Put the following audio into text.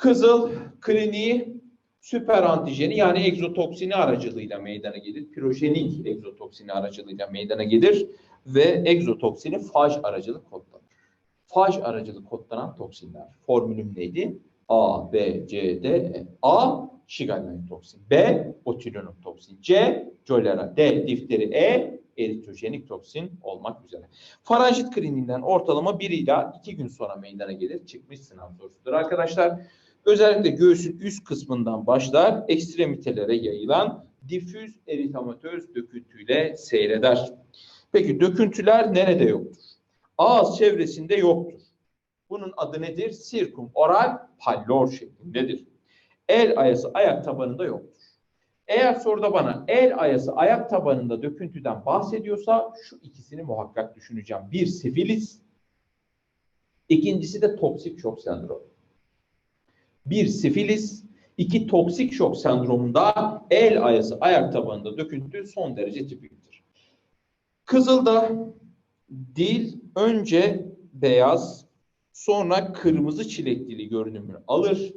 Kızıl kliniği süper antijeni yani egzotoksini aracılığıyla meydana gelir. Pirojenik egzotoksini aracılığıyla meydana gelir ve egzotoksini faj aracılığı kodlanır. Faj aracılığı kodlanan toksinler. Formülüm neydi? A, B, C, D, E. A, şigalin toksin. B, botulinum toksin. C, cholera. D, difteri. E, eritrojenik toksin olmak üzere. Faranjit kliniğinden ortalama 1 ila 2 gün sonra meydana gelir. Çıkmış sınav sorusudur arkadaşlar. Özellikle göğsün üst kısmından başlar, ekstremitelere yayılan difüz eritamatöz döküntüyle seyreder. Peki döküntüler nerede yoktur? Ağız çevresinde yoktur. Bunun adı nedir? Sirkum oral pallor şeklindedir. El ayası ayak tabanında yoktur. Eğer soruda bana el ayası ayak tabanında döküntüden bahsediyorsa şu ikisini muhakkak düşüneceğim. Bir sifilis, ikincisi de toksik şok sendromu. Bir sifilis, iki toksik şok sendromunda el ayası ayak tabanında döküntü son derece tipiktir. Kızılda dil önce beyaz sonra kırmızı çileklili görünümünü alır.